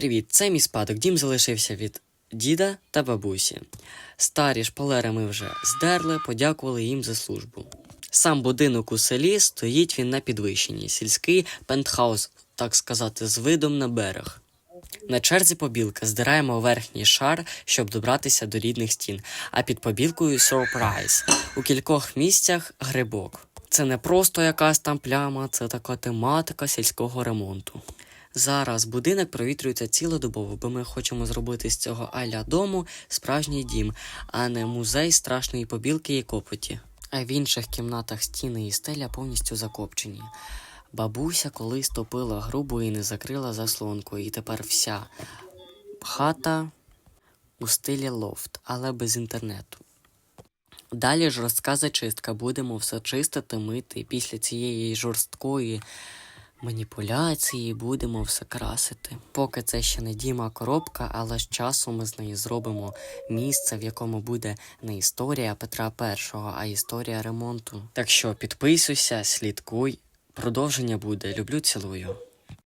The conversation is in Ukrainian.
привіт! Це мій спадок. Дім залишився від діда та бабусі. Старі шпалери ми вже здерли, подякували їм за службу. Сам будинок у селі стоїть він на підвищенні, сільський пентхаус, так сказати, з видом на берег. На черзі побілка здираємо верхній шар, щоб добратися до рідних стін, а під побілкою сюрприз. У кількох місцях грибок. Це не просто якась там пляма, це така тематика сільського ремонту. Зараз будинок провітрюється цілодобово, бо ми хочемо зробити з цього аля дому справжній дім, а не музей страшної побілки і копоті. А в інших кімнатах стіни і стеля повністю закопчені. Бабуся колись топила грубо і не закрила заслонкою, і тепер вся хата у стилі лофт, але без інтернету. Далі жорстка зачистка. Будемо все чистити, мити. Після цієї жорсткої маніпуляції будемо все красити. Поки це ще не діма коробка, але з часом ми з неї зробимо місце, в якому буде не історія Петра І, а історія ремонту. Так що підписуйся, слідкуй. Продовження буде. Люблю, цілую.